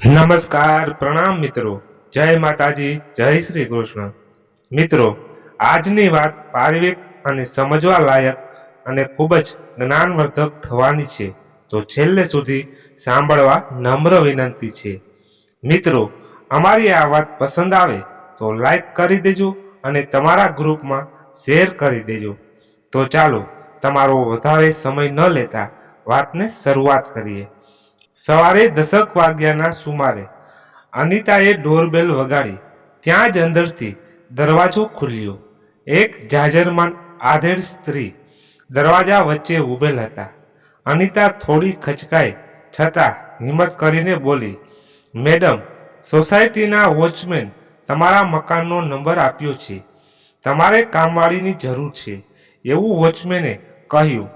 નમસ્કાર, પ્રણામ મિત્રો. જય માતાજી, જય શ્રી કૃષ્ણ. મિત્રો, આજની વાત પારિવિક અને સમજવા લાયક અને ખૂબ જ જ્ઞાનવર્ધક થવાની છે. તો છેલ્લે સુધી સાંભળવા નમ્ર વિનંતી છે. મિત્રો, અમારી આ વાત પસંદ આવે તો લાઈક કરી દેજો અને તમારા ગ્રુપમાં શેર કરી દેજો. તો ચાલો, તમારો વધારે સમય ન લેતા વાતને શરૂઆત કરીએ. સવારે દસક વાગ્યાના સુમારે અનિતાએ ડોરબેલ વગાડી ત્યાં જ અંદરથી દરવાજો ખુલ્યો. એક જાજરમાન આધેડ સ્ત્રી દરવાજા વચ્ચે ઊભેલ હતા. અનિતા થોડી ખચકાઈ છતાં હિંમત કરીને બોલી, મેડમ, સોસાયટીના વોચમેન તમારા મકાનનો નંબર આપ્યો છે. તમારે કામવાળીની જરૂર છે. એવું વોચમેને કહ્યું,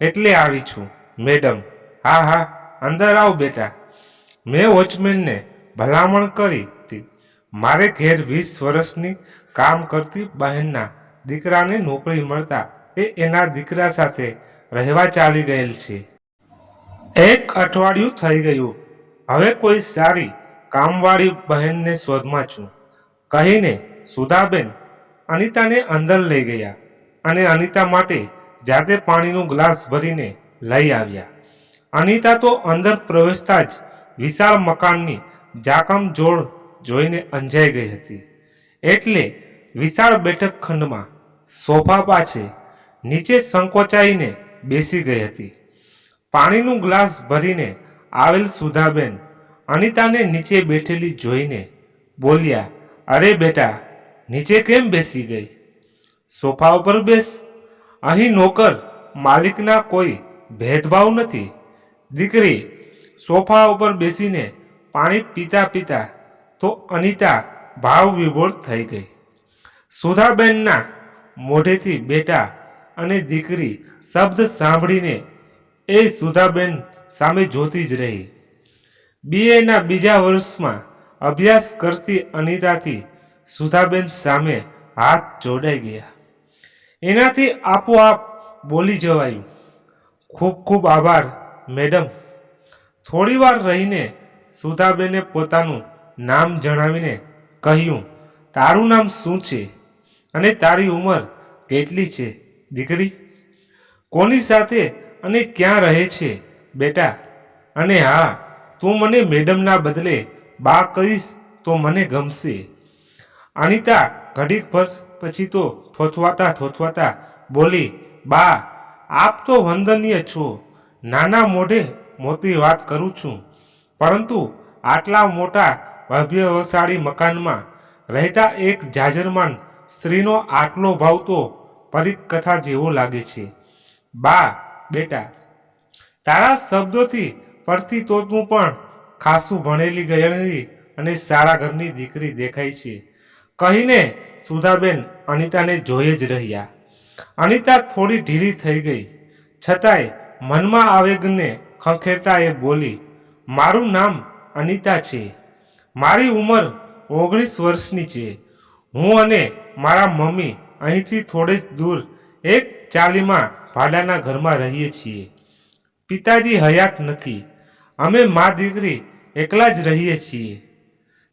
એટલે આવી છું, મેડમ. હા હા અંદર આવ બેટા. મેં વોચમેનને ભલામણ કરી હતી. મારે ઘેર વીસ વર્ષની કામ કરતી બહેનના દીકરાને નોકરી મળતા એ એના દીકરા સાથે રહેવા ચાલી ગયેલ છે. એક અઠવાડિયું થઈ ગયું. હવે કોઈ સારી કામવાળી બહેનને શોધમાં છું. કહીને સુધાબેન અનિતાને અંદર લઈ ગયા અને અનિતા માટે જાતે પાણીનું ગ્લાસ ભરીને લઈ આવ્યા. અનિતા તો અંદર પ્રવેશતા જ વિશાળ મકાનની જાકમ જોડ જોઈને અંજાઈ ગઈ હતી. એટલે વિશાળ બેઠક ખંડમાં સોફા પાછે નીચે સંકોચાઈને બેસી ગઈ હતી. પાણીનું ગ્લાસ ભરીને આવેલ સુધાબેન અનિતાને નીચે બેઠેલી જોઈને બોલ્યા, અરે બેટા, નીચે કેમ બેસી ગઈ? સોફા ઉપર બેસ. અહીં નોકર માલિકના કોઈ ભેદભાવ નથી. દીકરી સોફા ઉપર બેસીને પાણી પીતા પીતા તો અનિતા ભાવ વિભોર થઈ ગઈ. સુધાબેનના મોઢેથી બેટા અને દીકરી શબ્દ સાંભળીને એ સુધાબેન સામે જોતી જ રહી. બીએના બીજા વર્ષમાં અભ્યાસ કરતી અનિતાથી સુધાબેન સામે હાથ જોડાઈ ગયા. એનાથી આપોઆપ બોલી જવાયું. ખૂબ ખૂબ આભાર. મેડમ થોડી વાર રહીને સુધાબેને પોતાનું નામ જણાવીને કહ્યું, તારું નામ શું છે અને તારી ઉંમર કેટલી છે, દીકરી? કોની સાથે અને ક્યાં રહે છે, બેટા? અને હા, તું મને મેડમના બદલે બા કહીશ તો મને ગમશે. અનિતા ઘડીક ભર પછી તો થોથવાતા થોથવાતા બોલી, બા, આપ તો વંદનીય છો. નાના મોઢે મોટી વાત કરું છું. પરંતુ આટલા મોટા ભવ્યવશાળી મકાનમાં રહેતા એક જાજરમાન સ્ત્રીનો આટલો ભાવ તો પરિકથા જેવો લાગે છે. બા, બેટા, તારા શબ્દોથી પરથી તો તું પણ ખાસું ભણેલી ગયેલી અને સારા ઘરની દીકરી દેખાય છે. કહીને સુધાબેન અનિતાને જોઈ જ રહ્યા. અનિતા થોડી ઢીલી થઈ ગઈ. છતાંય મનમાં આવેગને ખંખેરતા એ બોલી, મારું નામ અનિતા છે. મારી ઉંમર ઓગણીસ વર્ષની છે. હું અને મારા મમ્મી અહીંથી થોડે જ દૂર એક ચાલીમાં ભાડાના ઘરમાં રહીએ છીએ. પિતાજી હયાત નથી. અમે મા દીકરી એકલા જ રહીએ છીએ.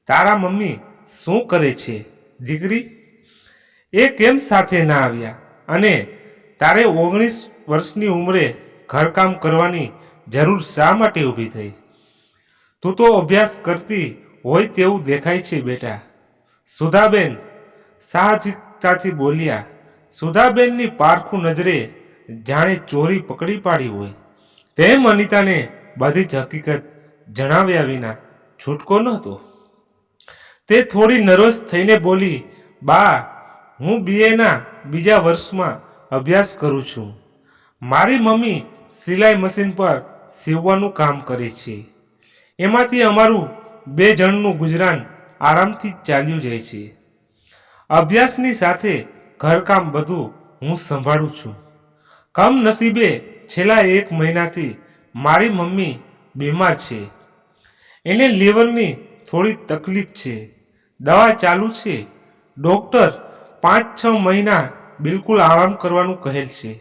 તારા મમ્મી શું કરે છે, દીકરી? એ કેમ સાથે ના આવ્યા? અને તારે ઓગણીસ વર્ષની ઉંમરે ઘરકામ કરવાની જરૂર શા માટે ઊભી થઈ? તું તો અભ્યાસ કરતી હોય તેવું દેખાય છે બેટા. સુધાબેન સાહજિકતાથી બોલ્યા, સુધાબેનની પારખું નજરે જાણે ચોરી પકડી પાડી હોય. તેમ અનિતાને બધી જ હકીકત જણાવ્યા વિના છૂટકો નહોતો. તે થોડી નર્વસ થઈને બોલી, બા, હું બીએના બીજા વર્ષમાં અભ્યાસ કરું છું. મારી મમ્મી સિલાઈ મશીન પર સીવવાનું કામ કરે છે. એમાંથી અમારું બે જણનું ગુજરાન આરામથી ચાલ્યું જાય છે. અભ્યાસની સાથે ઘરકામ બધું હું સંભાળું છું. કમનસીબે છેલ્લા એક મહિનાથી મારી મમ્મી બીમાર છે. એને લીવરની થોડી તકલીફ છે. દવા ચાલુ છે. ડૉક્ટર પાંચ છ મહિના બિલકુલ આરામ કરવાનું કહેલ છે.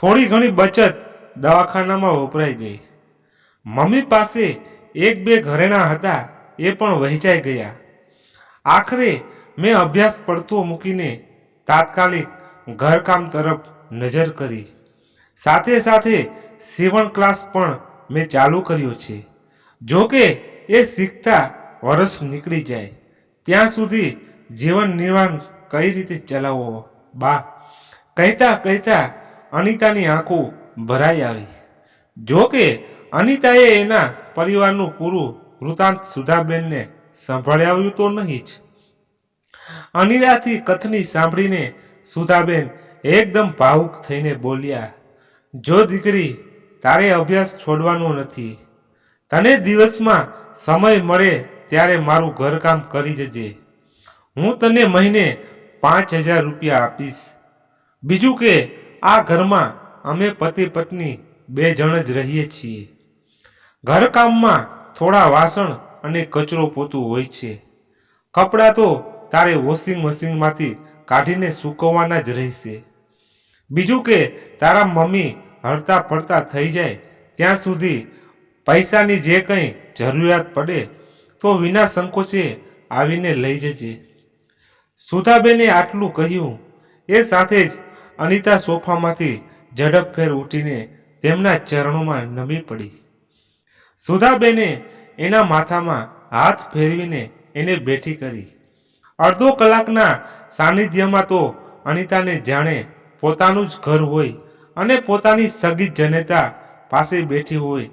થોડી ઘણી બચત દવાખાનામાં વપરાઈ ગઈ. મમ્મી પાસે એક બે ઘરેણાં હતા, એ પણ વહેંચાઈ ગયા. આખરે મેં અભ્યાસ પડતો મૂકીને તાત્કાલિક ઘરકામ તરફ નજર કરી. સાથે સાથે સીવણ ક્લાસ પણ મેં ચાલુ કર્યો છે. જો કે એ શીખતા વર્ષ નીકળી જાય. ત્યાં સુધી જીવન નિર્વાહ કઈ રીતે ચલાવવો? બા, કહેતા કહેતા અનિતાની આંખો ભરાઈ આવી. જો કે, અનિતાએ એના પરિવારનું પૂરું વૃતાંત સુધાબેનને સંભળાવ્યું તો નહીં જ. અનિરાથી કથની સાંભળીને સુધાબેન એકદમ ભાવુક થઈને બોલ્યા, જો દીકરી, તારે અભ્યાસ છોડવાનો નથી. તને દિવસમાં સમય મળે ત્યારે મારું ઘરકામ કરી જજે. હું તને મહિને પાંચ હજાર રૂપિયા આપીશ. બીજું કે, આ ઘરમાં અમે પતિ પત્ની બે જણ જ રહીએ છીએ. ઘરકામમાં થોડા વાસણ અને કચરો પોતું હોય છે. કપડાં તો તારે વોશિંગ મશીનમાંથી કાઢીને સૂકવવાના જ રહેશે. બીજું કે તારા મમ્મી હરતા ફરતા થઈ જાય ત્યાં સુધી પૈસાની જે કંઈ જરૂરિયાત પડે તો વિના સંકોચે આવીને લઈ જજે. સુધાબેને આટલું કહ્યું. એ સાથે જ અનિતા સોફામાંથી ઝડપભેર ઉઠીને તેમના ચરણોમાં નમી પડી. સુધાબેને એના માથામાં હાથ ફેરવીને એને બેઠી કરી. અડધો કલાકના સાનિધ્યમાં તો અનિતાને જાણે પોતાનું જ ઘર હોય અને પોતાની સગી જનેતા પાસે બેઠી હોય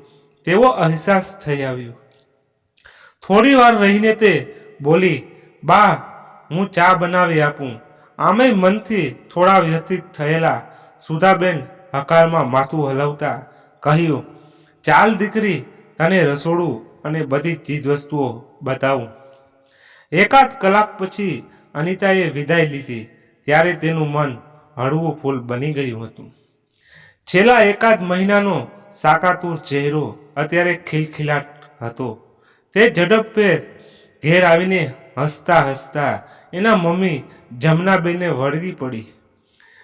તેવો અહેસાસ થઈ આવ્યો. થોડી વાર રહીને તે બોલી, બા, હું ચા બનાવી આપું. આમે મનથી થોડા વ્યથિત થયેલા સુધાબેન હકારમાં માથું હલાવતા કહ્યું, ચાલ દીકરી, તને રસોડું અને બધી ચીજવસ્તુઓ બતાવું. એકાદ કલાક પછી અનિતાએ વિદાય લીધી. ત્યારે તેનું મન હળવું ફૂલ બની ગયું હતું. છેલ્લા એકાદ મહિનાનો સાકાતુર ચહેરો અત્યારે ખિલખિલાટ હતો. તે ઝડપભેર ઘેર આવીને હસતા હસતા એના મમ્મી જમનાબેનને વળગી પડી.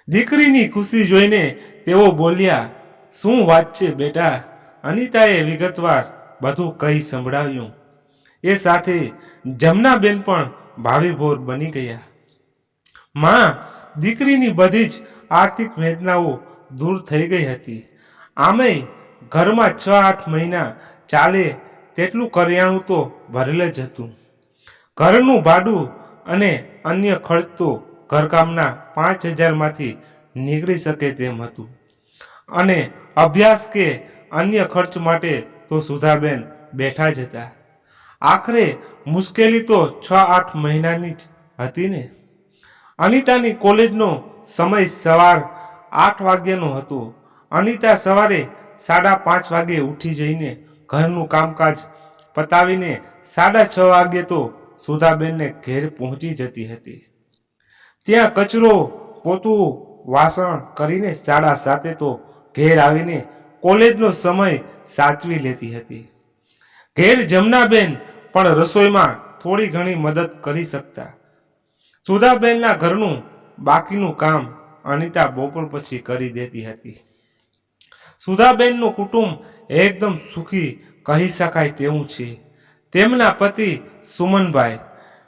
દીકરીની ખુશી જોઈને તેઓ બોલ્યા, શું વાત છે બેટા? અનિતાએ વિગતવાર બધું કહી સંભળાવ્યું. એ સાથે જમનાબેન પણ ભાવિભોર બની ગયા. માં, દીકરીની બધી જ આર્થિક વેદનાઓ દૂર થઈ ગઈ હતી. આમેય ઘરમાં છ આઠ મહિના ચાલે તેટલું કરિયાણું તો ભરેલ જ હતું. ઘરનું ભાડું અને અન્ય ખર્ચ તો ઘરકામના પાંચ હજારમાંથી નીકળી શકે તેમ હતું. અને અભ્યાસ કે અન્ય ખર્ચ માટે તો સુધાબેન બેઠા જ હતા. આખરે મુશ્કેલી તો છ આઠ મહિનાની જ હતી ને? અનિતાની કોલેજનો સમય સવાર આઠ વાગ્યાનો હતો. અનિતા સવારે સાડા પાંચ વાગે ઉઠી જઈને ઘરનું કામકાજ પતાવીને સાડા છ વાગે તો સુધાબેનને ઘેર પહોંચી જતી હતી. ત્યાં કચરો, પોતું, વાસણ કરીને સાડા સાતે તો ઘેર આવીને કોલેજનો સમય સાચવી લેતી હતી. ઘેર જમનાબેન પણ રસોઈમાં થોડી ઘણી મદદ કરી શકતા. સુધાબેનના ઘરનું બાકીનું કામ અનિતા બપોર પછી કરી દેતી હતી. સુધાબેનનું કુટુંબ એકદમ સુખી કહી શકાય તેવું છે. તેમના પતિ સુમનભાઈ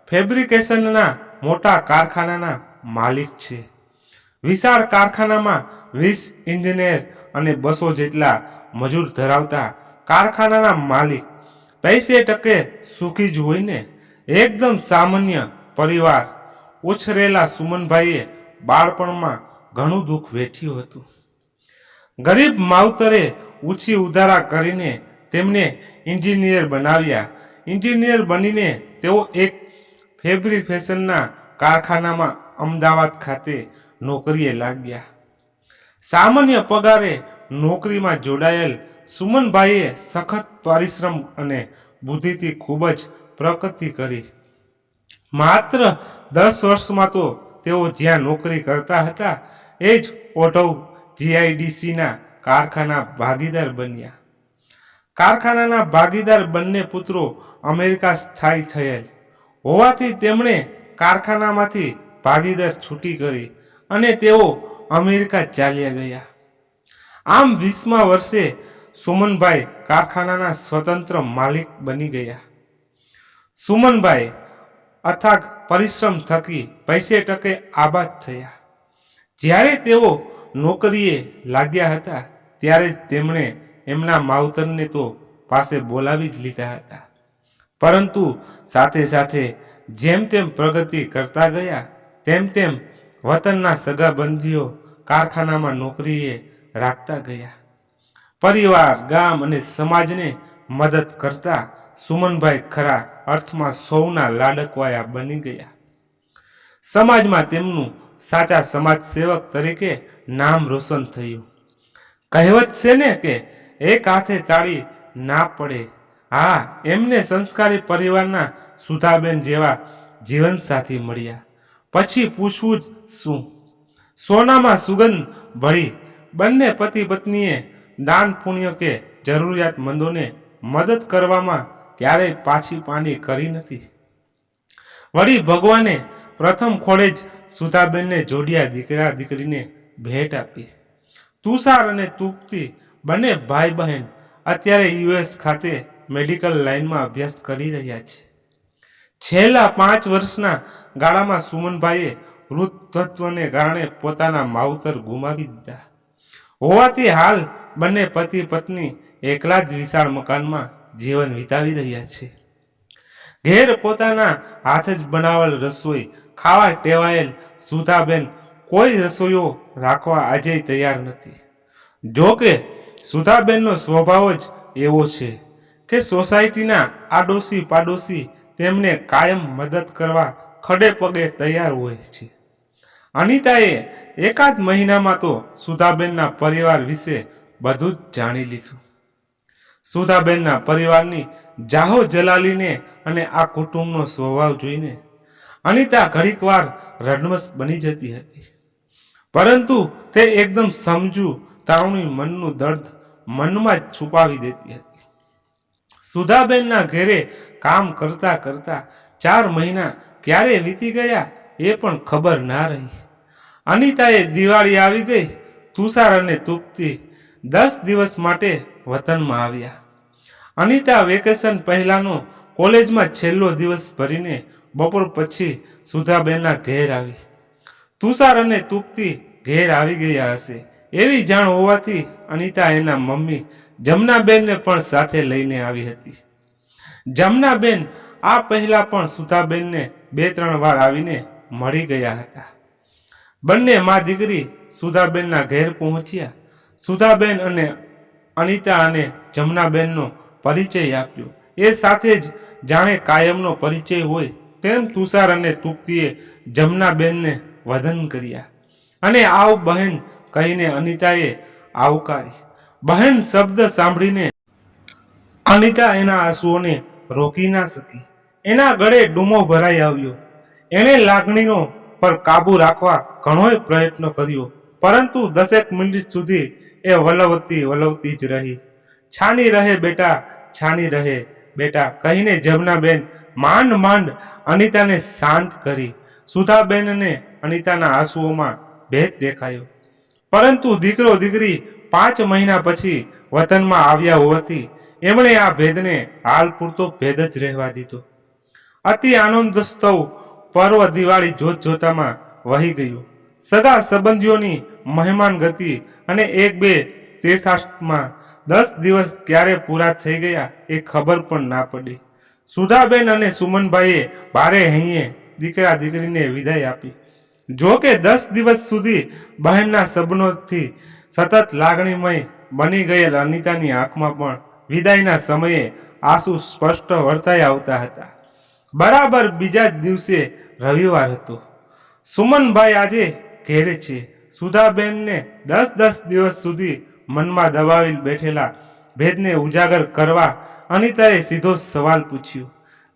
ફેબ્રિકેશનના મોટા કારખાનાના માલિક છે. વિશાળ કારખાનામાં વીસ ઇન્જિનિયર અને બસો જેટલા મજૂર ધરાવતા કારખાનાના માલિક. પૈસે ટકે સુખી જ હોઈને એકદમ સામાન્ય પરિવાર. ઉછરેલા સુમનભાઈએ બાળપણમાં ઘણું દુઃખ વેઠ્યું હતું. ગરીબ માવતરે ઊંચી ઉધારા કરીને તેમને એન્જિનિયર બનાવ્યા. એન્જિનિયર બનીને તેઓ એક ફેબ્રિક ફેશનના કારખાનામાં અમદાવાદ ખાતે નોકરીએ લાગ્યા. સામાન્ય પગારે નોકરીમાં જોડાયેલ સુમનભાઈએ સખત પરિશ્રમ અને બુદ્ધિથી ખૂબ જ પ્રગતિ કરી. માત્ર દસ વર્ષમાં તો તેઓ જ્યાં નોકરી કરતા હતા, એ જ ઓઢવ જીઆઈડીસીના કારખાના ભાગીદાર બન્યા. કારખાનાના ભાગીદાર બંને પુત્રો અમેરિકા સ્થાયી થયેલ. હોવાથી તેમણે કારખાનામાંથી ભાગીદાર છૂટી કરી અને તેઓ અમેરિકા ચાલ્યા ગયા. આમ વીસમા વર્ષે સુમનભાઈ કારખાનાના સ્વતંત્ર માલિક બની ગયા. સુમનભાઈ અથાગ પરિશ્રમ થકી પૈસે ટકે આબાદ થયા. જ્યારે તેઓ નોકરીએ લાગ્યા હતા, ત્યારે તેમણે એમના માવતરને તો પાસે બોલાવી જ લીધા હતા. પરંતુ સાથે સાથે જેમ તેમ પ્રગતિ કરતા ગયા તેમ તેમ વતનના સગાબંધીઓ કારખાનામાં નોકરીએ રાખતા ગયા. પરિવાર, ગામ અને સમાજને મદદ કરતા સુમનભાઈ ખરા અર્થમાં સૌના લાડકવાયા બની ગયા. સમાજમાં તેમનું સાચા સમાજ સેવક તરીકે નામ રોશન થયું. કહેવત છે ને કે, એક હાથે તાળી ના પડે. હા, એમને સંસ્કારી પરિવારના સુધાબેન જેવા જીવનસાથી મળ્યા. પછી પૂછવું જ શું? સોનામાં સુગંધ ભળી. બંને પતિ પત્નીએ દાન પુણ્ય કે જરૂરિયાતમંદોને મદદ કરવામાં ક્યારેય પાછી પાની કરી નથી. વળી ભગવાને પ્રથમ ખોળે જ સુધાબેનને જોડિયા દીકરા દીકરીને ભેટ આપી. તુષાર અને તુપ્તિ બંને ભાઈ બહેન અત્યારે યુએસ ખાતે મેડિકલ લાઇનમાં અભ્યાસ કરી રહ્યા છે. છેલ્લા પાંચ વર્ષના ગાળામાં સુમનભાઈએ વૃદ્ધત્વને કારણે પોતાના માવતર ગુમાવી દીધા. હોવાથી હાલ બંને પતિ પત્ની એકલા જ વિશાળ મકાનમાં જીવન વિતાવી રહ્યા છે. ઘેર પોતાના હાથ જ બનાવેલ રસોઈ ખાવા ટેવાયેલ સુધાબેન કોઈ રસોઈઓ રાખવા આજે તૈયાર નથી. જો કે સુધાબેનનો સ્વભાવ જ એવો છે કે સોસાયટીના આડોશી પાડોશી તેમને કાયમ મદદ કરવા ખડે પગે તૈયાર હોય છે. અનિતાએ એકાદ મહિનામાં તો સુધાબેનના પરિવાર વિશે બધું જ જાણી લીધું. સુધાબેનના પરિવારની જાહો જલાલીને અને આ કુટુંબનો સ્વભાવ જોઈને અનિતા ઘડીક વાર રડમસ બની જતી હતી. પરંતુ તે એકદમ સમજુ તારુણી મનનું દર્દ મનમાં જ છુપાવી દેતી હતી. સુધાબેનના ઘેરે કામ કરતા કરતા ચાર મહિના ક્યારે વીતી ગયા એ પણ ખબર ના રહી. અનિતાએ દિવાળી આવી ગઈ, તુષાર અને તૂપતી દસ દિવસ માટે વતનમાં આવ્યા. અનિતા વેકેશન પહેલાંનો કોલેજમાં છેલ્લો દિવસ ભરીને બપોર પછી સુધાબેનના ઘેર આવી. તુષાર અને તૂપતી ઘેર આવી ગયા હશે, એવી જાણ હોવાથી અનિતા એના મમ્મી જમનાબેનને પણ સાથે લઈને આવી હતી. જમનાબેન આ પહેલા પણ સુધાબેનને બે ત્રણ વાર આવીને મળી ગયા હતા. બંને મા દીકરી સુધાબેનના ઘેર પહોંચ્યા. સુધાબેન અને અનિતા અને જમનાબેનનો પરિચય આપ્યો. એ સાથે જ જાણે કાયમનો પરિચય હોય તેમ તુષાર અને તુપ્તિએ જમનાબેનને વદન કર્યા. અને આવ બહેન કહીને અનિતાએ આવકારી. બહેન શબ્દ સાંભળીને અનિતા એના આંસુઓને રોકી ના શકી. એના ગળે ડૂમો ભરાઈ આવ્યો. એણે લાગણીનો પર કાબુ રાખવા ઘણોય પ્રયત્ન કર્યો, પરંતુ દસેક મિનિટ સુધી એ વલવતી વલવતી જ રહી. છાની રહે બેટા, છાની રહે બેટા, કહીને જમનાબેન માંડ માંડ અનિતાને શાંત કરી. સુધાબેનને અનિતાના આંસુઓમાં ભેદ દેખાયો. પરંતુ દીકરો દીકરી પાંચ મહિના પછી વતનમાં આવ્યા હોવાથી એમણે આ ભેદને હાલ પૂરતો ભેદ જ રહેવા દીધો. અતિ આનંદોત્સવ પર્વ દિવાળી જોત જોતામાં વહી ગયું. સગા સંબંધીઓની મહેમાન ગતિ અને એક બે તીર્થાષ્ટમાં દસ દિવસ ક્યારે પૂરા થઈ ગયા એ ખબર પણ ના પડી. સુધાબેન અને સુમનભાઈએ ભારે હૈયે દીકરા દીકરીને વિદાય આપી. જો કે દસ દિવસ સુધી બહેનના સબનોથી સતત લાગણીમય બની ગયેલ અનિતાની આંખમાં પણ વિદાયના સમયે આંસુ સ્પષ્ટ વર્તાઈ આવતા હતા. બરાબર બીજા જ દિવસે રવિવાર હતો. સુમનભાઈ આજે ઘેરે છે. સુધાબેનને દસ દસ દિવસ સુધી મનમાં દબાવી બેઠેલા ભેદને ઉજાગર કરવા અનિતાએ સીધો સવાલ પૂછ્યો.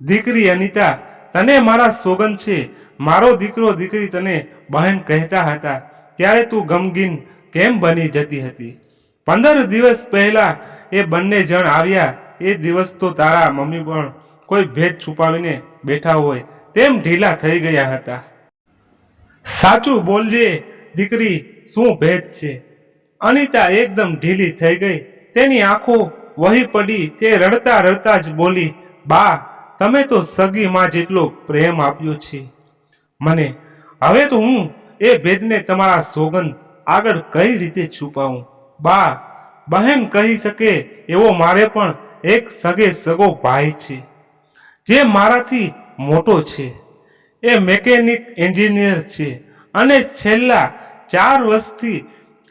દીકરી અનિતા, તને મારા સોગન છે. મારો દીકરો દીકરી તને બહેન કહેતા હતા. ત્યારે તું ગમગીન કેમ બની જતી હતી? પંદર દિવસ પહેલા એ બંને જણ આવ્યા. એ દિવસ તો તારા મમ્મી પણ કોઈ ભેદ છુપાવીને બેઠા હોય તેમ ઢીલા થઈ ગયા હતા. સાચું બોલજે દીકરી, શું ભેદ છે? અનિતા એકદમ ઢીલી થઈ ગઈ. તેની આંખો વહી પડી, તે રડતા રડતા જ બોલી, બા, તમે તો સગી માં જેટલો પ્રેમ આપ્યો છે. મને, હવે તો હું એ ભેદને તમારા સોગંદ આગળ કઈ રીતે છુપાવું? બા, બહેન કહી શકે એવો મારે પણ એક સગે સગો ભાઈ છે. જે મારાથી મોટો છે, એ મેકેનિક એન્જિનિયર છે. અને છેલ્લા ચાર વર્ષથી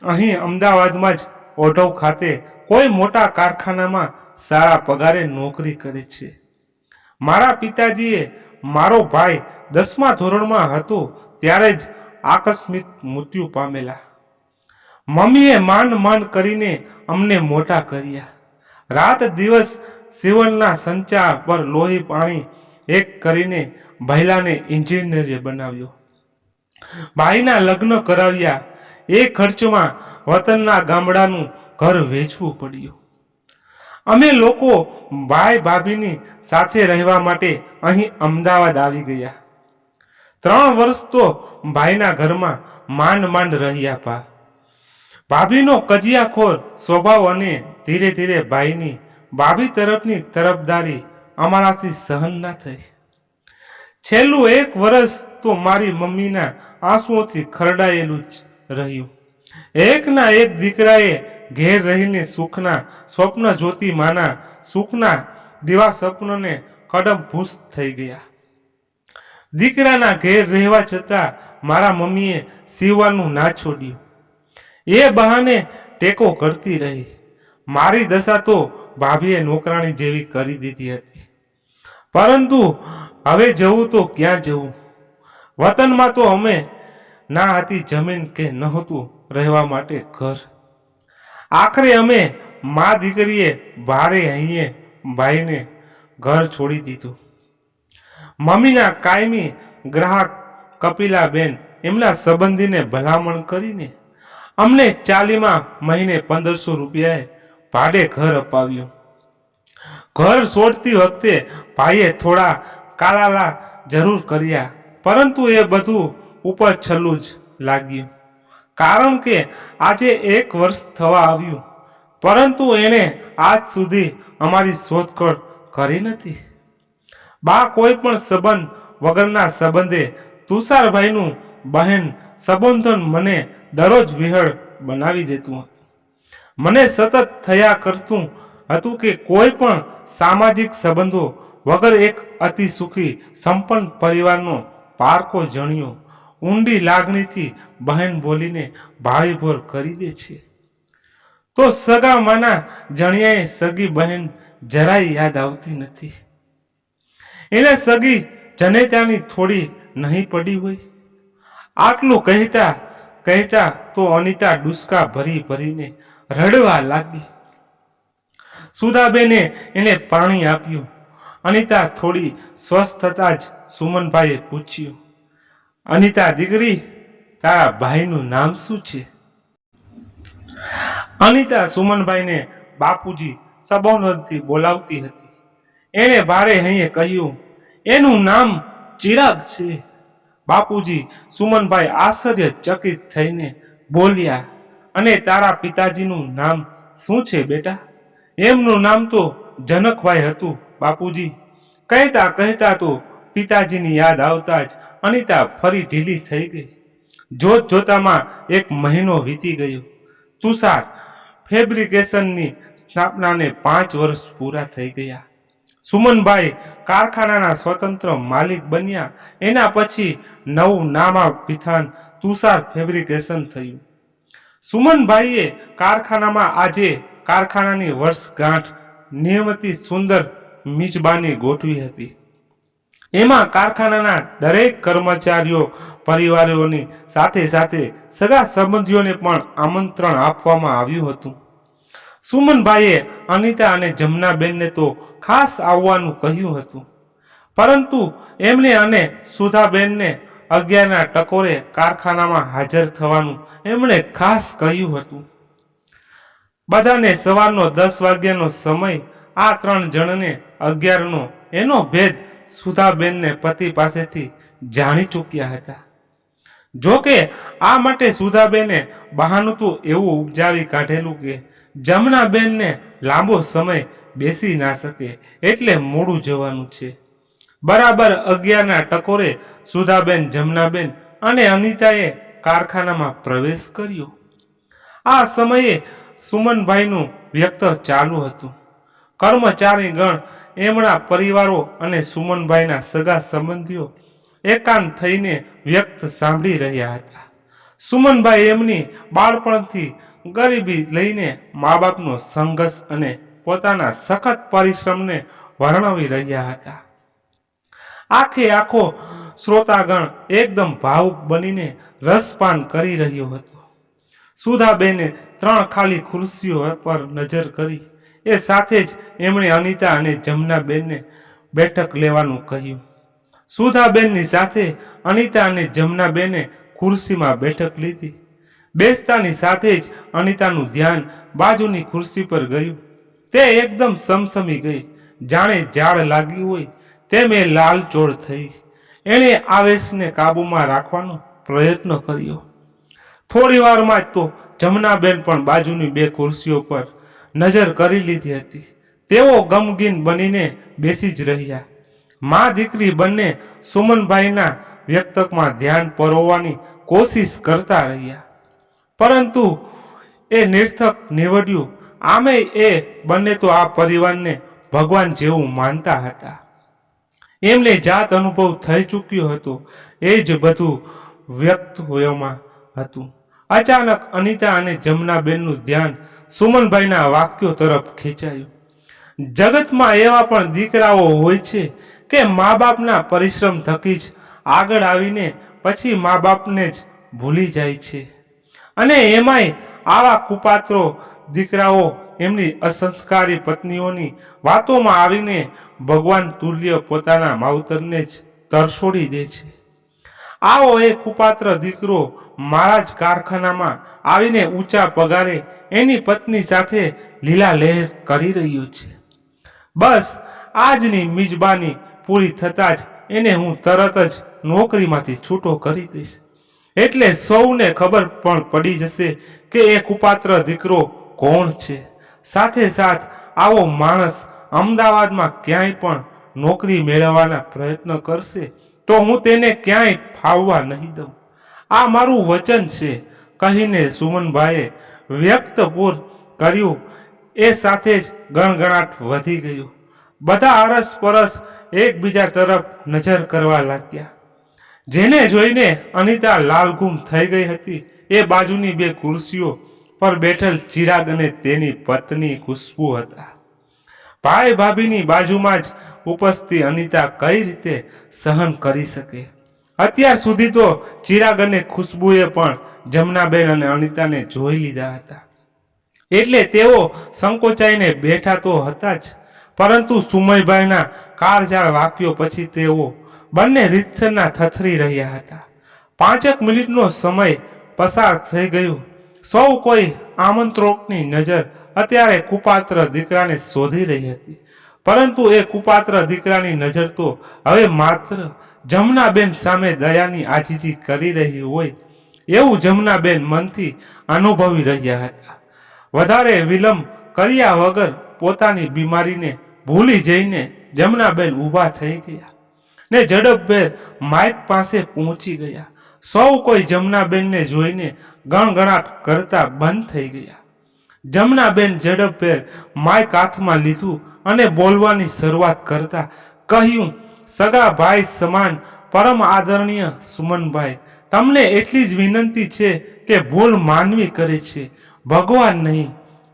અહીં અમદાવાદમાં જ ઓઢવ ખાતે કોઈ મોટા કારખાનામાં સારા પગારે નોકરી કરે છે. મારા પિતાજીએ મારો ભાઈ દસમા ધોરણમાં હતો ત્યારે જ આકસ્મિક મૃત્યુ પામેલા. મમ્મીએ માંડ માંડ કરીને અમને મોટા કર્યા. રાત દિવસ સિવલના સંચાર પર લોહી પાણી એક કરીને ભાઈલાને ઇન્જિનિયરે બનાવ્યો. ભાઈના લગ્ન કરાવ્યા. એ ખર્ચમાં વતનના ગામડાનું ઘર વેચવું પડ્યું. અમે લોકો ભાઈ ભાભીની સાથે રહેવા માટે અહીં અમદાવાદ આવી ગયા. ત્રણ વર્ષ તો ભાઈના ઘરમાં માંડ માંડ રહ્યા પા. ભાભીનો કજિયાખોર સ્વભાવ અને ધીરે ધીરે ભાઈની ભાભી તરફની તરફદારી અમારાથી સહન ના થઈ. છેલ્લું એક વર્ષ તો મારી મમ્મીના આંસુઓથી ખરડાયેલું જ રહ્યું. એકના એક દીકરાએ ઘેર રહીને સુખના સ્વપ્ન જોતી માના સુખના દિવા સ્વપ્નને કડમ ભૂસ થઈ ગયા. દીકરાના ઘેર રહેવા છતાં મારા મમ્મીએ સીવવાનું ના છોડ્યું. એ બહાને ટેકો કરતી રહી. મારી દશા તો ભાભીએ નોકરાણી જેવી કરી દીધી હતી. પરંતુ હવે જવું તો ક્યાં જવું? વતનમાં તો અમે ના હતી જમીન કે નહોતું રહેવા માટે ઘર. આખરે અમે મા દીકરીએ ભારે અહીંયા ભાઈને ઘર છોડી દીધું. મમ્મીના કાયમી ગ્રાહક કપિલાબેન એમના સંબંધીને ભલામણ કરીને અમને ચાલીમાં મહિને પંદરસો રૂપિયાએ ભાડે ઘર અપાવ્યું. ઘર છોડતી વખતે ભાઈએ થોડા કાળાલા જરૂર કર્યા, પરંતુ એ બધું ઉપર છલ્લું જ લાગ્યું. કારણ કે આજે એક વર્ષ થવા આવ્યું, પરંતુ એણે આજ સુધી અમારી શોધખોળ કરી નથી. બા કોઈ પણ સંબંધ વગરના સંબંધે તુષારભાઈનું બહેન સંબોધન મને દરરોજ વિહળ બનાવી દેતું મને સતત થયા કરતું હતું કે કોઈ પણ સામાજિક સંબંધો વગર એક અતિ સુખી સંપન્ન પરિવારનો પારકો જણ્યો. ઊંડી લાગણીથી બહેન બોલીને ભાવીભોર કરી દે છે. તો સગા માના જણિયાએ સગી બહેન જરાય યાદ આવતી નથી. એને સગી જનેતાની થોડી નહીં પડી હોય. આટલું કહેતા કહેતા તો અનિતા ડુસકા ભરી ભરીને રડવા લાગી. સુધાબેને એને પાણી આપ્યું. અનિતા થોડી સ્વસ્થ થતા જ સુમનભાઈએ પૂછ્યું, અનિતા દીકરી, તારા ભાઈનું નામ શું છે? અનિતા સુમનભાઈને બાપુજી સબોનથી બોલાવતી હતી. એણે ભારે હૈયે કહ્યું, એનું નામ ચિરાગ છે. બાપુજી સુમનભાઈ આશ્ચર્યચકિત થઈને બોલ્યા અને તારા પિતાજીનું નામ શું છે બેટા? એમનું નામ તો જનકભાઈ હતું, બાપુજી. કહેતા કહેતા તો પિતાજીની યાદ આવતા જ અનિતા ફરી ઢીલી થઈ ગઈ. જોત જોતામાં એક મહિનો વીતી ગયો. તુષાર ફેબ્રિકેશનની સ્થાપનાને પાંચ વર્ષ પૂરા થઈ ગયા. સુમનભાઈ કારખાનાના સ્વતંત્ર માલિક બન્યા. એના પછી નવું નામા પિથાન તુષાર ફેબ્રિકેશન થયું. સુમનભાઈએ કારખાનામાં આજે કારખાનાની વર્ષગાંઠ નિયમતી સુંદર મિજબાની ગોઠવી હતી. એમાં કારખાનાના દરેક કર્મચારીઓ, પરિવારોની સાથે સાથે સગા સંબંધીઓને પણ આમંત્રણ આપવામાં આવ્યું હતું. સુમનભાઈએ અનિતા અને જમનાબેનને તો ખાસ આવવાનું કહ્યું હતું. પરંતુ એમને અને સુધાબેનને અગિયારના ટકોરે કારખાનામાં હાજર થવાનું એમણે ખાસ કહ્યું હતું. બધાને સવારનો દસ વાગ્યાનો સમય, આ ત્રણ જણને અગિયારનો એનો ભેદ સુધાબેનને પતિ પાસેથી જાણી ચૂક્યા હતા. જોકે આ માટે સુધાબેને બહાનું તો એવું ઉપજાવી કાઢેલું કે જમનાબેનને લાંબો સમય બેસી ના શકે, એટલે મોડું જવાનું છે. બરાબર અગિયારના ટકોરે સુધાબેન, જમનાબેન અને અનિતાએ કારખાનામાં પ્રવેશ કર્યો. આ સમયે સુમનભાઈનું વ્યક્ત ચાલુ હતું. કર્મચારી ગણ, એમના પરિવારો અને સુમનભાઈના સગા સંબંધીઓ એકાંત થઈને વ્યક્ત સાંભળી રહ્યા હતા. સુમનભાઈ એમની બાળપણથી ગરીબી લઈને મા બાપનો સંઘર્ષ અને પોતાના સખત પરિશ્રમને વર્ણવી રહ્યા હતા. આખે આખો શ્રોતાગણ એકદમ ભાવુક બનીને રસપાન કરી રહ્યો હતો. સુધાબેને ત્રણ ખાલી ખુરશીઓ પર નજર કરી. એ સાથે જ એમણે અનિતા અને જમનાબેનને બેઠક લેવાનું કહ્યું. સુધાબેનની સાથે અનિતા અને જમનાબેને ખુરશીમાં બેઠક લીધી. બેસતાની સાથે જ અનિતાનું ધ્યાન બાજુની ખુરશી પર ગયું. તે એકદમ સમસમી ગઈ. જાણે ઝાડ લાગી હોય તેમ એ લાલચોળ થઈ. એણે આવેશને કાબૂમાં રાખવાનો પ્રયત્ન કર્યો. થોડી વારમાં જ તો જમનાબેન પણ બાજુની બે ખુરશીઓ પર નજર કરી લીધી હતી. તેઓ ગમગીન બનીને બેસી જ રહ્યા. મા દીકરી બંને સુમનભાઈના વ્યક્તકમાં ધ્યાન પરોવવાની કોશિશ કરતા રહ્યા. પરંતુ એ નિર્થક નીવડ્યું. આમે એ બંને તો આ પરિવારને ભગવાન જેવું માનતા હતા. એમને જાત અનુભવ થઈ ચૂક્યો હતો. એ જ બધું વ્યક્ત હોવામાં હતું. અચાનક અનિતા અને જમનાબેનનું ધ્યાન સુમનભાઈના વાક્યો તરફ ખેંચાયું. જગતમાં એવા પણ દીકરાઓ હોય છે કે મા બાપના પરિશ્રમ થકી જ આગળ આવીને પછી મા બાપને જ ભૂલી જાય છે. અને એમાંય આવા કુપાત્રો દીકરાઓ એમની અસંસ્કારી પત્નીઓની વાતોમાં આવીને ભગવાન તુલ્ય પોતાના માવતરને જ તરછોડી દે છે. આવો એ કુપાત્ર દીકરો મારા જ કારખાનામાં આવીને ઊંચા પગારે એની પત્ની સાથે લીલા લહેર કરી રહ્યો છે. બસ આજની મિજબાની પૂરી થતાં જ એને હું તરત જ નોકરીમાંથી છૂટો કરી દઈશ. એટલે સૌને ખબર પણ પડી જશે કે એ કુપાત્ર દીકરો કોણ છે. સાથે સાથ આવો માણસ અમદાવાદમાં ક્યાંય પણ નોકરી મેળવવાના પ્રયત્ન કરશે, તો હું તેને ક્યાંય ફાવવા નહીં દઉં. આ મારું વચન છે, કહીને સુમનભાઈએ વ્યક્તપૂર કર્યું. એ સાથે જ ગણગણાટ વધી ગયો. બધા અરસપરસ એકબીજા તરફ નજર કરવા લાગ્યા. જેને જોઈને અનિતા લાલઘૂમ થઈ ગઈ હતી. એ બાજુની બે ખુરશીઓ પર બેઠેલ ચિરાગ અને તેની પત્ની ખુશ્બુ હતા. ભાઈ ભાભીની બાજુમાં જ ઉપસ્થિત અનિતા કઈ રીતે સહન કરી શકે? અત્યાર સુધી તો ચિરાગ અને ખુશ્બુએ પણ જમનાબેન અને અનિતાને જોઈ લીધા હતા. એટલે તેઓ સંકોચાઈને બેઠા તો હતા જ, પરંતુ સુમયભાઈના કાળજાળ વાક્યો પછી તેઓ બંને રીતસરના થથરી રહ્યા હતા. પાંચેક મિનિટનો સમય પસાર થઈ ગયો. સૌ કોઈ આમંત્રોકની નજર અત્યારે કુપાત્ર દીકરાને શોધી રહી હતી. પરંતુ એ કુપાત્ર દીકરાની નજર તો હવે માત્ર જમનાબેન સામે દયાની આજીજી કરી રહી હોય એવું જમનાબેન મનથી અનુભવી રહ્યા હતા. વધારે વિલંબ કર્યા વગર પોતાની બીમારીને ભૂલી જઈને જમનાબેન ઊભા થઈ ગયા ને ઝડપભેર માઇક પાસે પહોંચી ગયા. સૌ કોઈ જમનાબેનને જોઈને ગણગણાટ કરતા બંધ થઈ ગયા. જમનાબેન ઝડપભેર માઇક હાથમાં લીધું અને બોલવાની શરૂઆત કરતા કહ્યું, સગા ભાઈ સમાન, પરમ આદરણીય સુમનભાઈ, તમને એટલી જ વિનંતી છે કે ભૂલ માનવી કરે છે. ભગવાન નહીં,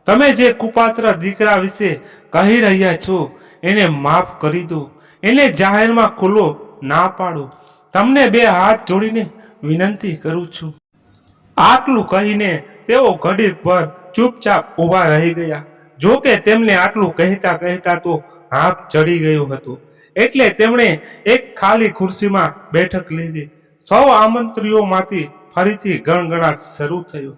તમે જે કુપાત્ર દીકરા વિશે કહી રહ્યા છો, એને માફ કરી દો. એને જાહેરમાં ખુલ્લો ના પાડો. તમને બે હાથ જોડીને વિનંતી કરું છું. આટલું કહીને તેઓ ઘડીક પર ચૂપચાપ ઊભા રહી ગયા. જો કે તેમને આટલું કહેતા કહેતા તો હાથ ચડી ગયો હતો. એટલે તેમણે એક ખાલી ખુરશીમાં બેઠક લીધી. સૌ આમંત્રીઓમાંથી ફરીથી ગણગણાટ શરૂ થયો.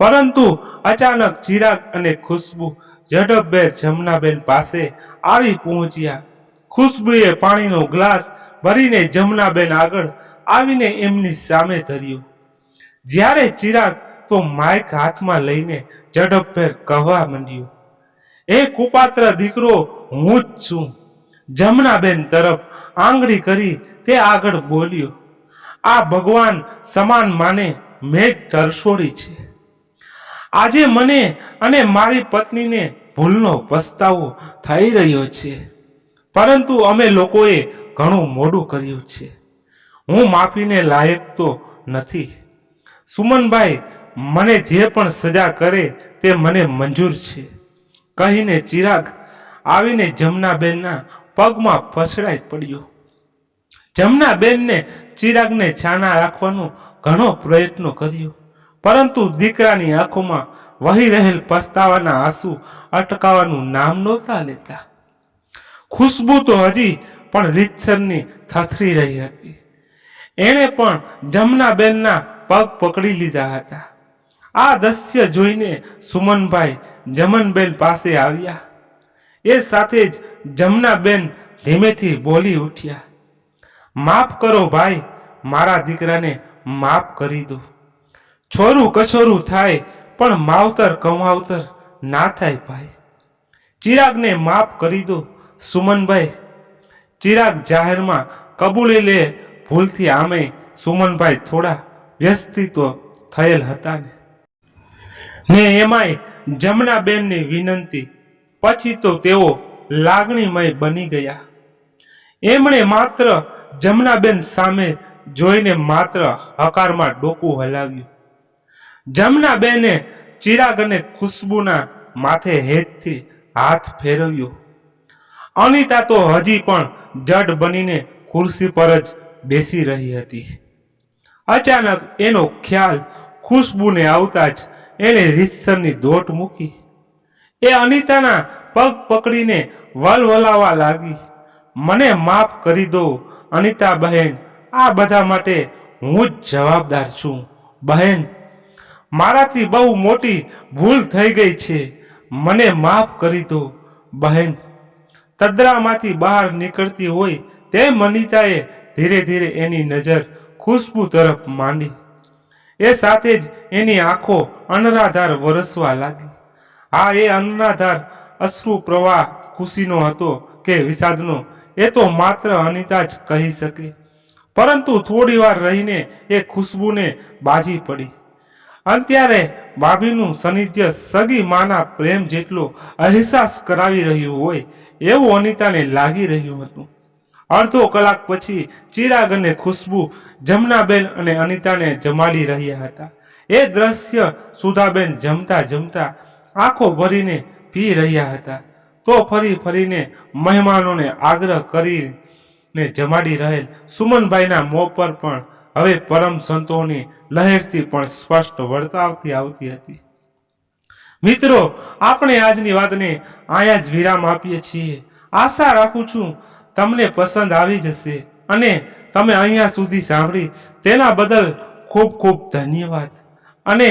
પરંતુ અચાનક ચિરાગ અને ખુશ્બુ ઝડપભેર જમનાબેન પાસે આવી પહોંચ્યા. ખુશ્બુએ પાણીનો ગ્લાસ ભરીને જમનાબેન આગળ આવીને એમની સામે ધર્યું. જ્યારે ચિરાગ તો માઇક હાથમાં લઈને ઝડપભેર કહવા માંડ્યું, એ કુપાત્ર દીકરો, હું જ છું. જમનાબેન તરફ આંગળી કરી તે આગળ બોલ્યો, આ ભગવાન સમાન માને મેં તરસોડી છે. આજે મને અને મારી પત્નીને ભૂલનો પસ્તાવો થઈ રહ્યો છે. પરંતુ અમે લોકોએ ઘણું મોડું કર્યું છે. હું માફીને લાયક તો નથી. સુમનભાઈ મને જે પણ સજા કરે તે મને મંજૂર છે. કહીને ચિરાગ આવીને જમનાબેનના પગમાં ફસડાઈ પડ્યો. જમનાબેનને ચિરાગને છાણા રાખવાનો ઘણો પ્રયત્ન કર્યો. પરંતુ દીકરાની આંખોમાં વહી રહેલ પસ્તાવાના આંસુ અટકાવવાનું નામ નહોતા લેતા. ખુશ્બુ તો હજી પણ રીતસરની થથરી રહી હતી. એણે પણ જમનાબેનના પગ પકડી લીધા હતા. આ દ્રશ્ય જોઈને સુમનભાઈ જમનબેન પાસે આવ્યા. એ સાથે જ જમનાબેન ધીમેથી બોલી ઉઠ્યા. માફ કરો ભાઈ, મારા દીકરાને માફ કરી દો. છોરું કછોરું થાય, પણ માવતર કમાવતર ના થાય ભાઈ. ચિરાગને માફ કરી દો, સુમનભાઈ. ચિરાગ જાહેરમાં કબૂલી લે ભૂલથી આમે સુમનભાઈ થોડા વ્યસ્તિત્વ થયેલ હતા ને ને એમાંય જમનાબેનની વિનંતી, પછી તો તેઓ લાગણીમય બની ગયા. એમણે માત્ર જમનાબેન સામે જોઈને માત્ર હકારમાં ડોકું હલાવ્યું. જમનાબેને ચિરાગ અને ખુશ્બુના માથે હેતથી હાથ ફેરવ્યો. અનિતા તો હજી પણ જડ બનીને ખુરશી પર જ બેસી રહી હતી. અચાનક એનો ખ્યાલ ખુશ્બુને આવતા જ એણે રીતસરની દોટ મૂકી. એ અનિતાના પગ પકડીને વલવલાવા લાગી. મને માફ કરી દો અનિતા બહેન આ બધા માટે હું જ જવાબદાર છું. બહેન, મારાથી બહુ મોટી ભૂલ થઈ ગઈ છે. મને માફ કરી દો, બહેન. તદ્રામાંથી બહાર નીકળતી હોય તેમ અનિતાએ ધીરે ધીરે એની નજર ખુશ્બુ તરફ માંડી. એ સાથે જ એની આંખો અનરાધાર વરસવા લાગી. આ એ અનરાધાર અશ્રુ પ્રવાહ ખુશીનો હતો કે વિષાદનો. એ તો માત્ર અનિતા જ કહી શકે. પરંતુ થોડી વાર રહીને એ ખુશ્બુને બાજી પડી. અત્યારે બાબીનું સાનિધ્ય સગી માના પ્રેમ જેટલો અહેસાસ કરાવી રહ્યું હોય, એવું અનિતાને લાગી રહ્યું હતું. અડધો કલાક પછી ચિરાગ અને ખુશ્બુ જમનાબેન અને અનિતાને જમાડી રહ્યા હતા. એ દ્રશ્ય સુધાબેન જમતા જમતા આંખો ભરીને પી રહ્યા હતા. તો ફરી ફરીને મહેમાનોને આગ્રહ કરીને જમાડી રહેલ સુમનભાઈના મોં પર પણ હવે પરમ સંતોની લહેરથી પણ સ્પષ્ટ વર્તાવતી આવતી હતી. મિત્રો, આપણે આજની વાતને અહીંયા જ વિરામ આપીએ છીએ. આશા રાખું છું તમને પસંદ આવી જશે. અને તમે અહીંયા સુધી સાંભળી તેના બદલ ખૂબ ખૂબ ધન્યવાદ. અને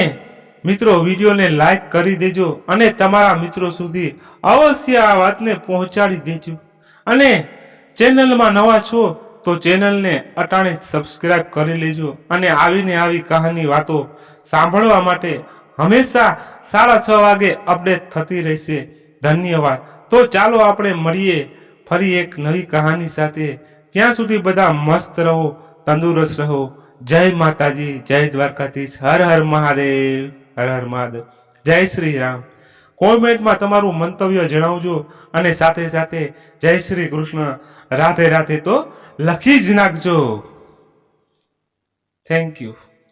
મિત્રો, વિડીયોને લાઈક કરી દેજો અને તમારા મિત્રો સુધી અવશ્ય આ વાતને પહોંચાડી દેજો. અને ચેનલમાં નવા છો તો ચેનલને અટાણે સબસ્ક્રાઇબ કરી લેજો અને આવીને આવી કહાની વાતો સાંભળવા માટે હંમેશા સાડા છ વાગે અપડેટ થતી રહેશે. ધન્યવાદ. તો ચાલો આપણે મળીએ ફરી એક નવી કહાની સાથે ત્યાં સુધી બધા મસ્ત રહો, તંદુરસ્ત રહો. જય માતાજી, જય દ્વારકાધીશ. હર હર મહાદેવ, હર હર મહાદેવ. જય શ્રી રામ કોમેન્ટમાં તમારું મંતવ્ય જણાવજો અને સાથે સાથે જય શ્રી કૃષ્ણ. રાધે રાધે તો લખી જ નાખજો. Thank you